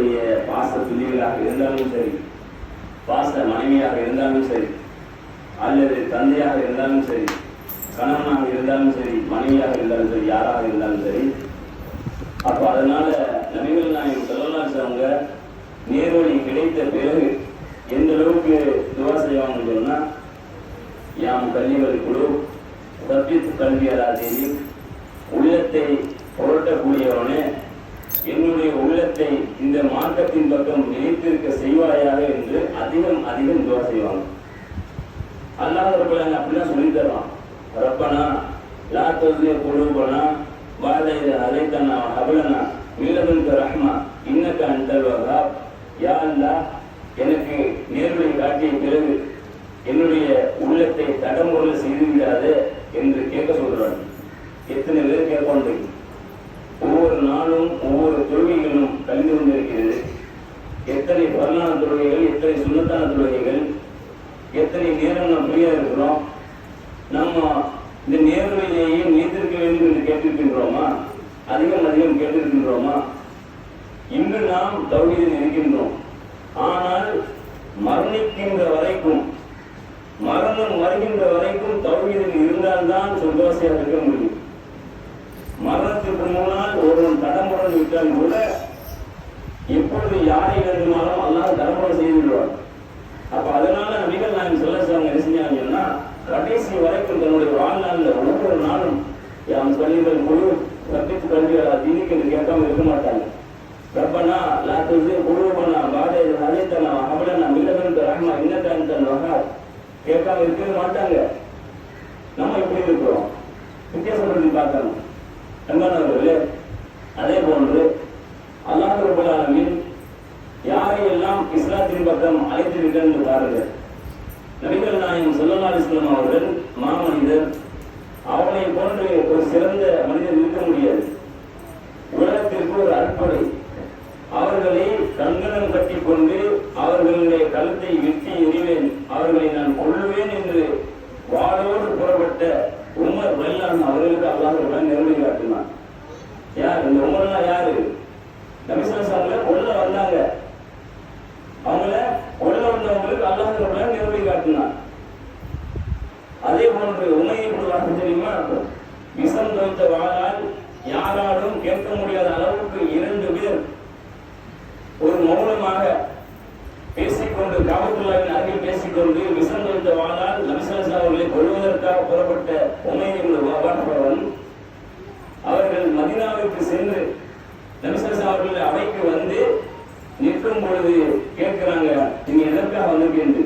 நம்முடைய பாச பிள்ளைகளாக இருந்தாலும் சரி பாச மனைவியாக இருந்தாலும் சரி அல்லது தந்தையாக இருந்தாலும் சரி கணவனாக இருந்தாலும் சரி மனைவியாக இருந்தாலும் சரி யாராக இருந்தாலும் சரி அப்போ அதனால நபிகள் நாயகம் செல்லலாச்சு அவங்க நேர்வழி கிடைத்த பிறகு எந்த அளவுக்கு துவா செய்வாங்க சொன்னால் யாம் கல்விகள் குழு தப்பித்து கல்வியலாதேவி உள்ளத்தை புரட்டக்கூடியவனே என்னுடைய உள்ளத்தை இந்த மார்க்கத்தின் பக்கம் நினைத்திருக்க செய்வாயாக என்று அதிகம் அதிகம் துவா செய்வாங்க. அல்லாஹ் ரப்பலாங்க அப்படிலாம் சொல்லி தருவான். ரப்பனா லா தஸ்லிய குலூபனா பாத அலைத்தனா ஹபலனா மில்லதுன்க ரஹ்மா இன்னக்க அன்டல் யா அல்லா எனக்கு நேர்மை காட்டிய பிறகு என்னுடைய உள்ளத்தை தடமுறை செய்து விடாதே என்று கேட்க சொல்றான் எத்தனை பேர் கேட்பாங்க ஒவ்வொரு நாளும் ஒவ்வொரு தொழுகைகளும் கலந்து கொண்டிருக்கிறது எத்தனை பரலான தொழுகைகள் எத்தனை சுண்ணத்தான தொழுகைகள் எத்தனை நேரம் நாம் இருக்கிறோம் நம்ம இந்த நேர்மையிலேயே நீந்திருக்க வேண்டும் என்று கேட்டிருக்கின்றோமா? அதிகம் அதிகம் கேட்டிருக்கின்றோமா? இன்று நாம் தௌஹீதில் இருக்கின்றோம் ஆனால் மரணிக்கின்ற வரைக்கும் மரணம் வருகின்ற வரைக்கும் தௌஹீதில் இருந்தால்தான் சந்தோஷமாக இருக்க முடியும். மரணத்திற்கு முன்னால் ஒருவன் தடமுடன் விட்டால் கூட எப்பொழுது யாரை வேண்டுமானாலும் அல்லாத தடமுறை செய்து விடுவார் அப்ப அதனால நபிகள் நாயகம் சொல்ல அவங்க என்ன செஞ்சாங்கன்னா கடைசி வரைக்கும் தன்னுடைய வாழ்நாளில் ஒவ்வொரு நாளும் அவன் சொல்லிகள் குழு கற்பித்து கல்வி தீனிக்கு என்று கேட்காம இருக்க மாட்டாங்க. ரப்பனா லா துசி குழுவனா பாதை அழைத்தனா அவளனா மில்லவன் ரஹ்மா இன்னத்தான் தன் வகா கேட்காம இருக்கவே மாட்டாங்க. நம்ம எப்படி இருக்கிறோம். வித்தியாசப்படுத்தி பார்க்கணும். அன்பானவர்களே அதே போன்று அல்லாஹ் ரபுல்லாலமின் யாரையெல்லாம் இஸ்லாத்தின் பக்கம் அழைத்திருக்கிறார் என்று பாருங்கள். நபிகள் நாயகம் ஸல்லல்லாஹு அலைஹி அவர்கள் மாமனிதர் அவனை போன்று ஒரு சிறந்த மனிதர் இருக்க முடியாது. உலகத்திற்கு ஒரு அற்படை அவர்களை கங்கணம் கட்டி கொண்டு அவர்களுடைய கழுத்தை வெட்டி எறிவேன் அவர்களை நான் கொள்ளுவேன் என்று வாளோடு புறப்பட்ட உமர் வெள்ளான் அவர்களுக்கு அல்லாஹ் நிறுவனி காட்டினான் யார் இந்த உமர்லாம் யாரு நபிசாசாங்கள கொல்ல வந்தாங்க அவங்கள கொல்ல வந்தவங்களுக்கு அல்லாஹ் நிறுவனி காட்டினான் அதே போன்று உமையை வாக்கு தெரியுமா விஷம் தோய்த்த வாழால் யாராலும் கேட்க முடியாத அளவுக்கு இரண்டு பேர் ஒரு மௌனமாக பேசிக்கொண்டு காவல்துறையின் அருகில் பேசிக்கொண்டு விஷம் தோய்த்த வாழால் நபிசாசா அவர்களை கொள்வதற்காக புறப்பட்ட உமையை வாக்கப்பவன் அவர்கள் மதினாவிற்கு சென்று நபிசாசா அவர்கள் அவைக்கு வந்து நிற்கும் பொழுது கேட்கிறாங்க நீங்க எதற்காக வந்திருக்கீங்க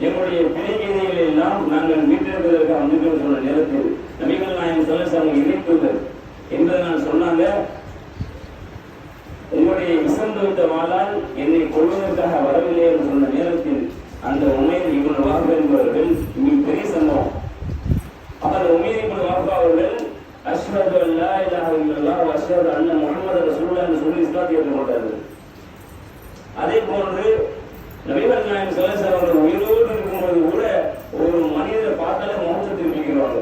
எங்களுடைய பிழைகதைகளை எல்லாம் நாங்கள் மீட்டெடுப்பதற்காக வந்திருக்கிறோம் சொன்ன நேரத்தில் நபிகள் நாயகம் சொல்லசாமி இணைத்துள்ளர் என்பதை நான் சொன்னாங்க உங்களுடைய விஷம் தொய்த்த வாழால் என்னை கொள்வதற்காக வரவில்லை என்று சொன்ன நேரத்தில் அந்த உமையர் இவன் வாக்கு என்பவர்கள் மிக பெரிய சம்பவம் அப்ப அந்த உமையர் இவன் வாக்கு அவர்கள் அஷ்ஹது அல்லா இலாஹ இல்லல்லாஹ் வ அஷ்ஹது அன்ன முஹம்மது ரசூலுல்லாஹ் என்று சொல்லி இஸ்லாத்தை ஏற்றுக்கொண்டார்கள் அதே போன்று நபிகள் நாயகம் சொல்லசாமி அவர்கள் உயிரோடு இருக்கும்போது கூட ஒரு மனிதரை பார்த்தாலே முகத்தை திருப்பிக்கிறாங்க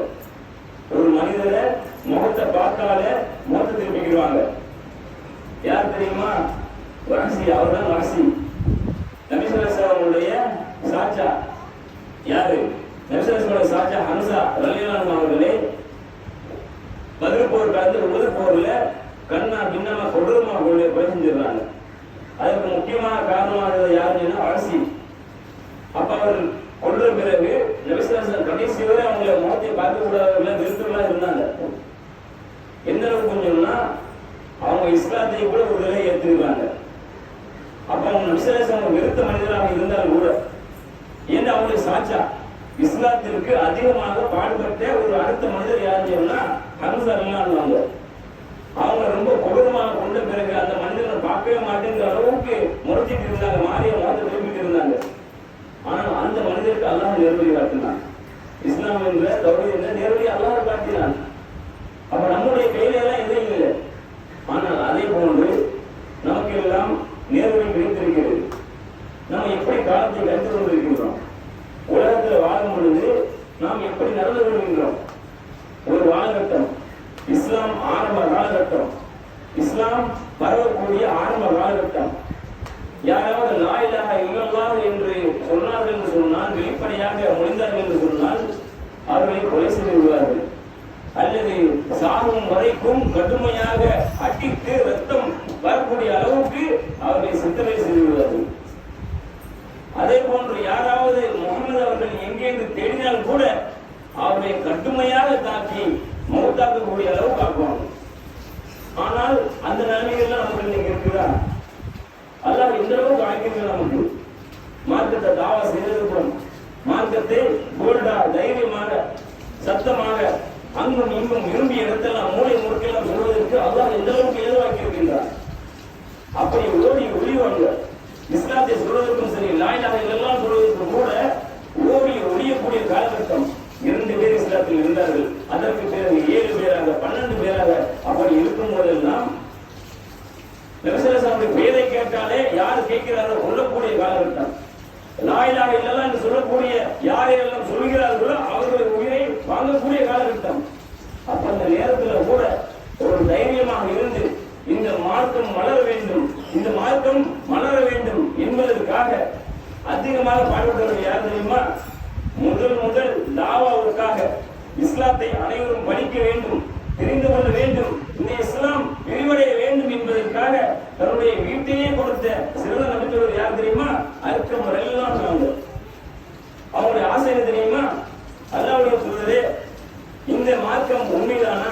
ஒரு மனிதரை முகத்தை பார்த்தாலே முகத்தை திருப்பிக்கிறாங்க யார் தெரியுமா அவர் தான் வாசி. நபிசல்லாவுடைய சாச்சா யாரு? நபிசல்லாவோட சாச்சா ஹன்சா ரலியலான் அவர்களே பதில் போர் கலந்து உலக போர்ல கண்ணா பின்னமா கொடூரமா கொள்ளை கொலை அதுக்கு முக்கியமான காரணமாக யாருன்னா அரசி அப்ப அவர் கொன்ற பிறகு நபிசல்லாசன் கடைசி வரை அவங்கள முகத்தை பார்க்க கூடாதவர்கள விருத்தம்லாம் இருந்தாங்க. எந்த அளவுக்கு கொஞ்சம்னா அவங்க இஸ்லாத்தை கூட ஒரு நிலையை ஏற்றுக்கிறாங்க அப்ப அவங்க விருத்த வெறுத்த மனிதராக இருந்தாலும் கூட ஏன்னா அவங்களுக்கு சாட்சா? இஸ்லாத்திற்கு அதிகமாக பாடுபட்ட ஒரு அடுத்த மனிதர் யாருன்னா ஹம்சா இருந்தாங்க அவங்க ரொம்ப கொடூரமாக கொண்ட பிறகு அந்த மனிதனை பார்க்கவே மாட்டேங்கிற அளவுக்கு முறைச்சிட்டு இருந்தாங்க மாறிய மாற்ற திரும்பிட்டு இருந்தாங்க. ஆனால் அந்த மனிதருக்கு அல்லாஹ் நேர்வழி காட்டினான். இஸ்லாம் என்ற தௌஹீத் என்ற நேர்வழி அல்லாஹ் காட்டினான் அப்ப நம்முடைய கையில எல்லாம் எதுவும் இல்லை ஆனால் அதே போன்று நமக்கு எல்லாம் நேர்வழி கிடைத்திருக்கிறது நம்ம எப்படி காலத்தை கழித்து கொண்டிருக்கின்றோம் உலகத்தில் வாழும் பொழுது நாம் எப்படி நடந்து கொள்கின்றோம் ஒரு காலகட்டம் இஸ்லாம் ஆரம்ப காலகட்டம் இஸ்லாம் பரவக்கூடிய ஆரம்ப காலகட்டம் யாராவது லா இலாஹ இல்லல்லாஹ் என்று சொன்னார்கள் என்று சொன்னால் வெளிப்படையாக மொழிந்தார்கள் என்று சொன்னால் அவர்களை கொலை செய்து விடுவார்கள் அல்லது சாகும் வரைக்கும் கடுமையாக அடித்து ரத்தம் வரக்கூடிய அளவுக்கு அவர்களை சித்தனை செய்து விடுவார்கள் அதே போன்று யாராவது முகமது அவர்கள் எங்கேந்து தேடினால் கூட அவரை கடுமையாக தாக்கி மௌத்தாக்கக்கூடிய அளவு காக்குவாங்க ஆனால் அந்த நிலைமைகள்லாம் நமக்கு இன்னைக்கு இருக்குதா? அல்லாஹ் இந்த அளவுக்கு அழைக்கிறது நமக்கு மார்க்கத்தை தாவா செய்திருக்கிறோம் மார்க்கத்தை கோல்டா தைரியமாக சத்தமாக அங்கும் இங்கும் விரும்பிய இடத்தெல்லாம் மூளை முறுக்கெல்லாம் சொல்வதற்கு அல்லாஹ் எந்த அளவுக்கு ஏதுவாக்கி இருக்கின்றார் அப்படி ஓடி ஒளிவாங்க. இஸ்லாத்தை சொல்வதற்கும் சரி லாயிலாக எல்லாம் சொல்வதற்கும் கூட ஓடி ஒழியக்கூடிய காலகட்டம் இரண்டு பேர் இஸ்லாத்தில் இருந்தார்கள். அதற்கு பிறகு ஏழு பேராக பன்னெண்டு பேராக அப்படி இருக்கும் போதெல்லாம் நபிசல்லாவுடைய பேரை கேட்டாலே யார் கேட்கிறாரோ சொல்லக்கூடிய காலகட்டம். லாயிலாக இல்லலாம் என்று சொல்லக்கூடிய யாரையெல்லாம் சொல்கிறார்களோ அவர்களுடைய உயிரை வாங்கக்கூடிய காலகட்டம். அப்ப அந்த நேரத்தில் கூட ஒரு தைரியமாக இருந்து இந்த மார்க்கம் மலர வேண்டும் இந்த மார்க்கம் மலர வேண்டும் என்பதற்காக அதிகமாக பாடுபட்டவர் யார் தெரியுமா? முதல் முதல் தாவாவுக்காக இஸ்லாத்தை அனைவரும் படிக்க வேண்டும் தெரிந்து கொள்ள வேண்டும். இந்த இஸ்லாம் விரிவடைய வேண்டும் என்பதற்காக தன்னுடைய வீட்டையே கொடுத்த சிறந்த நம்பிக்கைவர் யார் தெரியுமா? அர்க்கம் எல்லாம் சொன்னாங்க அவங்களுடைய ஆசை என்ன தெரியுமா? அல்லாவுடைய சொல்றதே இந்த மார்க்கம் உண்மைதானா?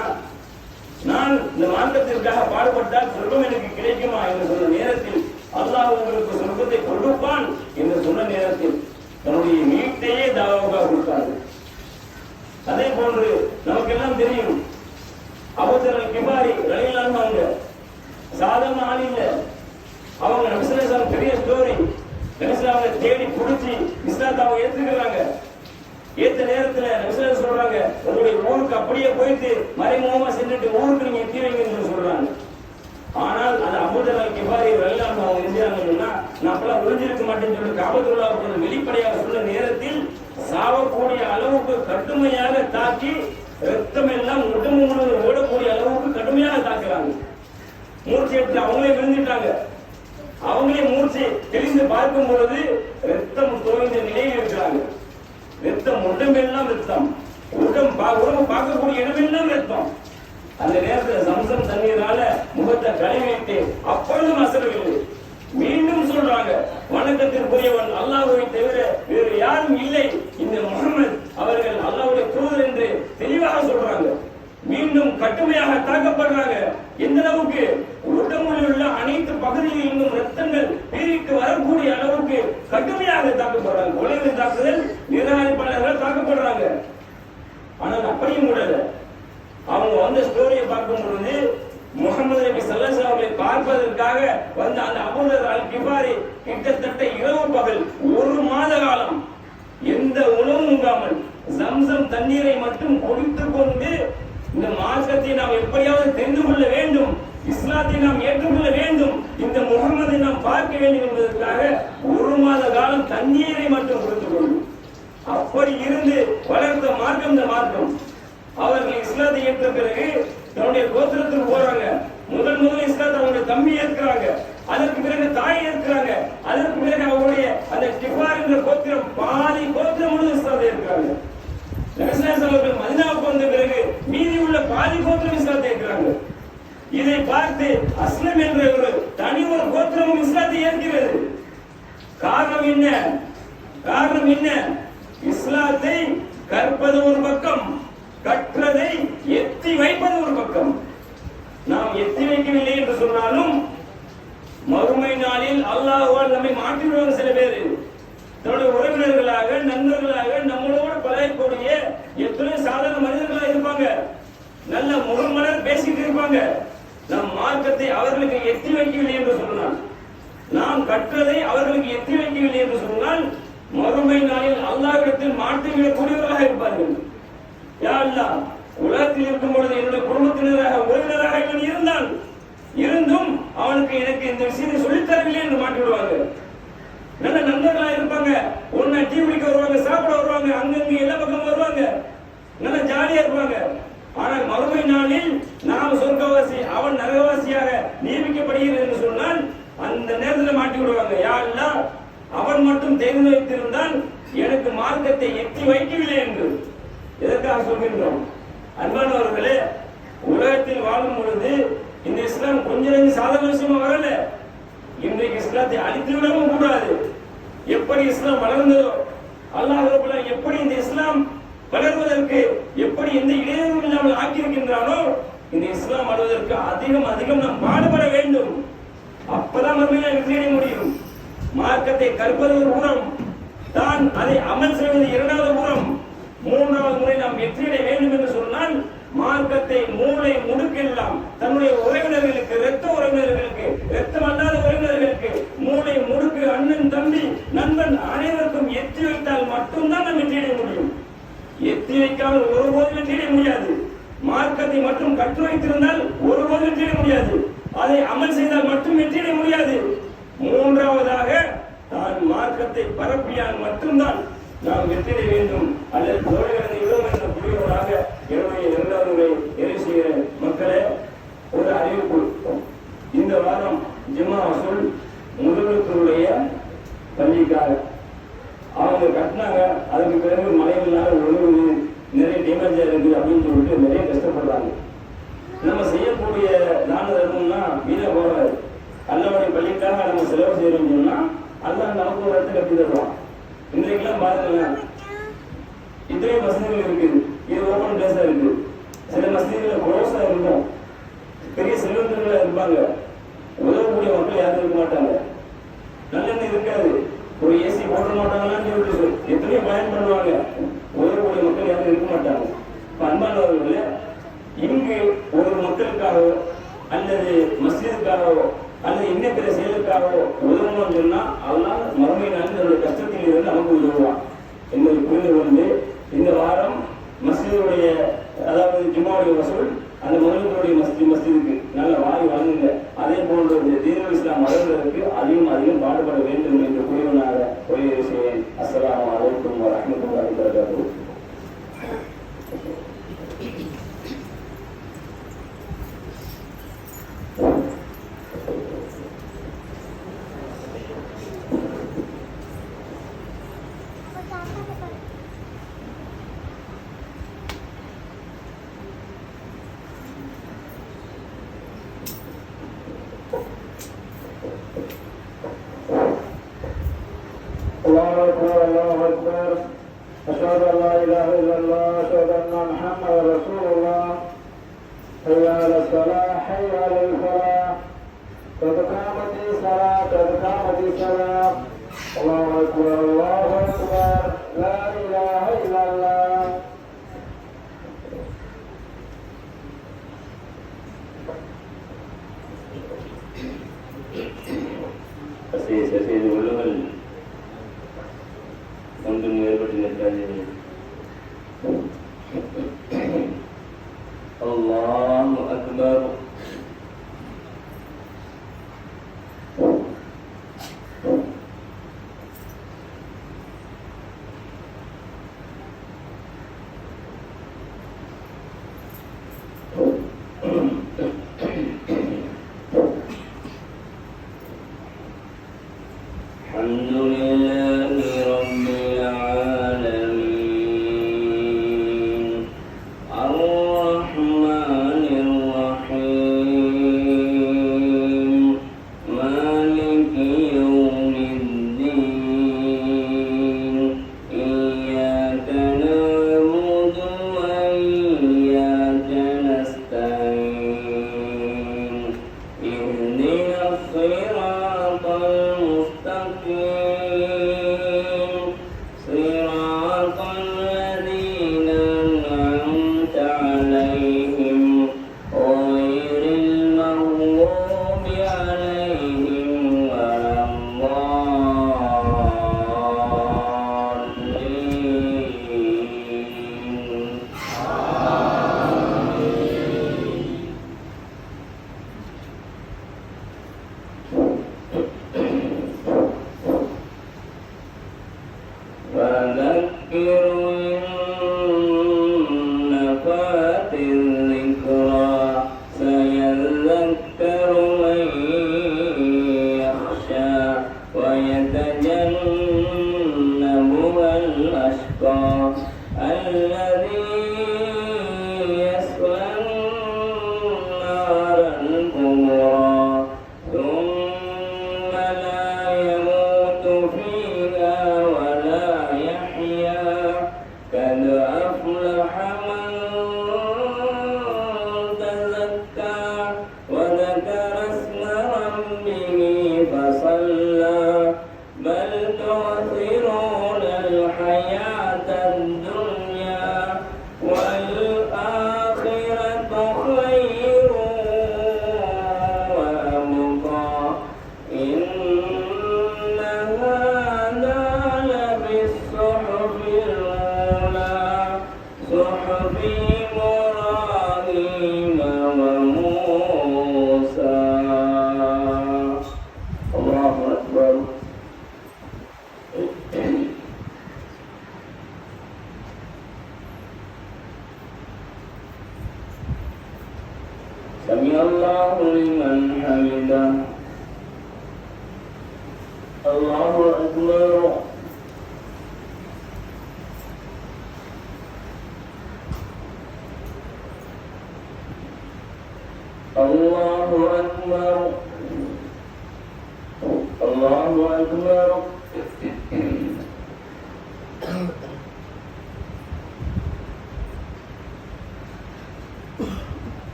நான் இந்த மார்க்கத்திற்காக பாடுபட்டால் சொர்க்கம் எனக்கு கிடைக்குமா என்று சொன்ன நேரத்தில் அல்லாஹ் உங்களுக்கு சொல்லும் கொடுப்பான் என்று சொன்ன நேரத்தில் தன்னுடைய வீட்டையே தாவாவுக்காக கொடுத்தார்கள் அதே போன்று நமக்கெல்லாம் தெரியும் அபுதரல் கிபாரி ரயிலான அவங்க சாதாரண ஆள் இல்ல அவங்க நபிசுலாம் பெரிய ஸ்டோரி நபிசுலாம தேடி புடிச்சு இஸ்லாத்தை அவங்க ஏத்துக்கிறாங்க ஏத்த நேரத்துல நபிசுலாம் சொல்றாங்க உங்களுடைய ஊருக்கு அப்படியே போயிட்டு மறைமுகமா சென்றுட்டு ஊருக்கு நீங்க எத்தி வைங்கன்னு சொல்றாங்க ஆனால் அது அபுதரல் கிபாரி ரயிலான அவங்க இருந்தாங்கன்னா நான் அப்பெல்லாம் ஒளிஞ்சிருக்க மாட்டேன்னு சொல்லி காபத்துல்லா அவர்கள் வெளிப்படையாக சொன்ன நேரத்தில் சாவக்கூடிய அளவுக்கு கடுமையாக தாக்கி ரத்தம் எல்லாம் உடம்பு முழுவதும் ஓடக்கூடிய அளவுக்கு கடுமையாக தாக்குறாங்க மூர்ச்சி எடுத்து அவங்களே விழுந்துட்டாங்க அவங்களே மூர்ச்சி தெளிந்து பார்க்கும் பொழுது ரத்தம் தோய்ந்த நிலையில் இருக்கிறாங்க. ரத்தம் உடம்பெல்லாம் ரத்தம். உடம்பு உடம்பு பார்க்கக்கூடிய இடமெல்லாம் ரத்தம். அந்த நேரத்தில் சம்சம் தண்ணீரால முகத்தை கழுவிட்டு அப்பொழுதும் அசரவில்லை. மீண்டும் சொல்றாங்க வணக்கத்திற்குரியவன் அல்லாஹுவை தவிர வேறு யாரும் இல்லை. இந்த முகமது அவர்கள் அல்லாவுடைய தூதர் என்று தெளிவாக சொல்றாங்க. மீண்டும் கடுமையாக தாக்கப்படுறாங்க எந்த அளவுக்கு? உடம்பில் உள்ள அனைத்து பகுதிகளிலும் ரத்தங்கள் பீறிட்டு வரக்கூடிய அளவுக்கு கடுமையாக தாக்கப்படுறாங்க கொலைகள் தாக்குதல் நிராகரிப்பாளர்கள் தாக்கப்படுறாங்க ஆனால் அப்படியும் கூட அவங்க வந்த ஸ்டோரியை பார்க்கும் பொழுது முகமது நபி சல்லா அவர்களை பார்ப்பதற்காக வந்த அந்த அபூதர் அல் கிபாரி கிட்டத்தட்ட இரவு பகல் ஒரு மாத காலம் எந்த உணவும் உண்டாமல் சம்சம் தண்ணீரை மட்டும் குடித்து கொண்டு இந்த மார்க்கத்தை நாம் எப்படியாவது தெரிந்து கொள்ள வேண்டும். இஸ்லாத்தை நாம் ஏற்றுக்கொள்ள வேண்டும். இந்த முகமதை நாம் பார்க்க வேண்டும் என்பதற்காக ஒரு மாத காலம் தண்ணீரை மட்டும் கொடுத்துக் கொள்ளும். அப்படி இருந்து வளர்ந்த மார்க்கம் இந்த மார்க்கம். அவர்கள் இஸ்லாத்தை ஏற்ற பிறகு தன்னுடைய கோத்திரத்துக்கு போறாங்க. முதல் முதல் இஸ்லாத்தை அவங்களுடைய தம்பி ஏற்கிறாங்க. அதற்கு பிறகு தாய் ஏற்கிறாங்க. அதற்கு பிறகு அவருடைய அந்த டிபார் என்ற கோத்திரம் பாதி கோத்திரம் முழு இஸ்லாத்தை ஏற்கிறாங்க. நபிஸ்லாஸ் அவர்கள் மதினாவுக்கு வந்த பிறகு மீதி உள்ள பாதி கோத்திரம் இஸ்லாத்தை ஏற்கிறாங்க இதை பார்த்து அஸ்லம் என்ற ஒரு தனி ஒரு கோத்திரமும் இஸ்லாத்தை ஏற்கிறது. காரணம் என்ன? காரணம் என்ன? இஸ்லாத்தை கற்பது ஒரு பக்கம் கற்றதை எத்தி வைப்பது ஒரு பக்கம். நாம் எத்தி வைக்கவில்லை என்று சொன்னாலும் மறுமை நாளில் அல்லாஹ்வால் நம்மை மாற்றிவிடுவாங்க சில பேர். தன்னுடைய உறவினர்களாக நண்பர்களாக நம்மளோட இருக்கக்கூடிய எத்தனை சாதாரண மனிதர்களா இருப்பாங்க. நல்ல முகமலர் பேசிட்டு இருப்பாங்க. நம் மார்க்கத்தை அவர்களுக்கு எத்தி வைக்கவில்லை என்று சொன்னால் நாம் கற்றதை அவர்களுக்கு எத்தி வைக்கவில்லை என்று சொன்னால் மறுமை நாளில் அல்லாவிடத்தில் மாற்றி விடக்கூடியவர்களாக இருப்பார்கள். யா அல்லாஹ் உலகத்தில் இருக்கும் பொழுது என்னுடைய குடும்பத்தினராக உறவினராக இவன் இருந்தான். இருந்தும் அவனுக்கு எனக்கு இந்த விஷயத்தை சொல்லித்தரவில்லை என்று மாட்டி விடுவார்கள் நல்ல நண்பர்களா இருப்பாங்க ஒன்னா டீ குடிக்க வருவாங்க சாப்பிட வருவாங்க அங்கங்க எல்லா பக்கம் வருவாங்க நல்ல ஜாலியா இருப்பாங்க ஆனால் மறுமை நாளில் நாம் சொர்க்கவாசி அவன் நரகவாசியாக மாட்டி விடுவாங்க யாரெல்லாம் அவன் மட்டும் தெரிந்து வைத்திருந்தால் எனக்கு மார்க்கத்தை எட்டி வைக்கவில்லை என்று எதற்காக சொல்கின்றோம் அன்பானவர்களே உலகத்தில் வாழும் பொழுது இந்த இஸ்லாம் கொஞ்ச நெஞ்சம் சாதாரண விஷயமா வரல இன்றைக்கு இஸ்லாத்தை அழித்து விடவும் கூடாது எப்படி இஸ்லாம் வளர்ந்ததோ அல்லாஹ் ரப்பல் எப்படி இந்த இஸ்லாம் வளர்வதற்கு எப்படி எந்த இடையூறும் இல்லாமல் ஆக்கியிருக்கின்றானோ இந்த இஸ்லாம் வளர்வதற்கு அதிகம் அதிகம் நாம் பாடுபட வேண்டும். அப்பதான் மறுமையில வெற்றி முடியும். மார்க்கத்தை கற்பது ஒரு புறம் தான் அதை அமல் செய்வது இரண்டாவது புறம் மூன்றாவது முறை நாம் வெற்றியடைய வேண்டும் என்று சொன்னால் மார்க்கத்தை மூளை முடுக்கெல்லாம் தன்னுடைய உறவினர்களுக்கு இரத்த உறவினர்களுக்கு இரத்தம் அல்லாத உறவினர்களுக்கு மூளை முடுக்கு அண்ணன் தம்பி நண்பன் அனைவருக்கும் எத்தி வைத்தால் மட்டும்தான் நாம் வெற்றியடைய முடியும். எத்தி வைக்காமல் ஒருபோதும் வெற்றியடைய முடியாது. மார்க்கத்தை மட்டும் கற்று வைத்திருந்தால் ஒருபோதும் வெற்றியடைய முடியாது. அதை அமல் செய்தால் மட்டும் வெற்றியடைய முடியாது. மூன்றாவதாக தான் மார்க்கத்தை பரப்பியால் மட்டும்தான் நாம் வெற்றிட வேண்டும். அல்லது தோழர்களை விடும் என்ற புரியவராக என்னுடைய இரண்டாவது முறை நிறைவு செய்கிற மக்களே ஒரு அறிவிப்பு இந்த வாரம் ஜிம்மா வசூல் முதல்வர்களுடைய பள்ளிக்காக. அவங்க கட்டினாங்க அதுக்கு பிறகு மழைகள்னால ஒழுங்கு நிறைய டேமேஜ் இருக்குது அப்படின்னு சொல்லிட்டு நிறைய கஷ்டப்படுறாங்க. நம்ம செய்யக்கூடிய தான தர்மம்னா வீண போகாது. அல்லவனை பள்ளிக்காக நம்ம செலவு செய்யறோம்னு சொன்னா அல்ல நமக்கு ஒரு இடத்துல கட்டி தருவான். இன்றைக்கெல்லாம் பாருங்க இத்தனை மசதிகள் இருக்குது. இது ஓப்பன் பிளேஸா இருக்கு சில மசதிகள் குரோஸா இருக்கும். பெரிய செல்வந்தர்களா இருப்பாங்க. உதவக்கூடிய மக்கள் யாரும் இருக்க மாட்டாங்க. நல்லெண்ணெய் இருக்காது. ஒரு ஏசி போட மாட்டாங்களான்னு சொல்லிட்டு எத்தனையோ பயன் பண்ணுவாங்க. ஒரு ஒரு மக்கள் யாரும் இருக்க மாட்டாங்க. இப்ப அன்பானவர்களே இங்கு ஒரு மக்களுக்காகவோ அல்லது மசிதுக்காகவோ அல்லது இன்ன பிற செயலுக்காகவோ உதவணும்னு சொன்னா அதனால மறுமை நாள் தன்னுடைய கஷ்டத்தில் இருந்து நமக்கு உதவுவான் என்பதை புரிந்து கொண்டு இந்த வாரம் மஸ்ஜிதுடைய அதாவது ஜிம்மாவுடைய வசூல் அந்த முதல்வருடைய மஸ்தி மஸ்ஜிதுக்கு நல்ல வாய் வாங்குங்க அதே போன்ற தீர்வு இஸ்லாம் வளர்வதற்கு அதிகம் அதிகம் பாடுபட வேண்டும் என்று கூறியவனாக ஒரே விஷயம் அஸ்லாம் அலைக்கும் வரஹ்மத்துல்லாஹி வரகாத்துஹு الله أكبر الله أكبر. أشهد أن لا إله إلا الله أشهد أن محمدا رسول الله. حي على الصلاة حي على الفلاح. قد قامت الصلاة قد قامت الصلاة. الله أكبر الله أكبر. لا إله إلا الله.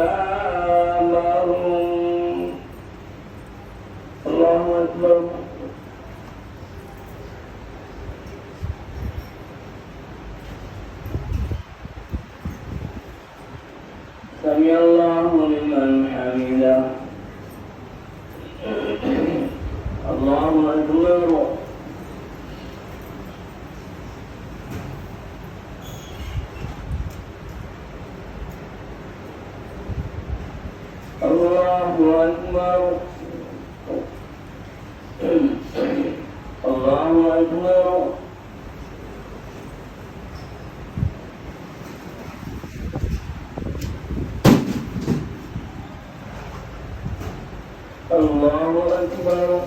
Allah. الله أكبر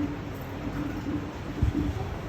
よかった。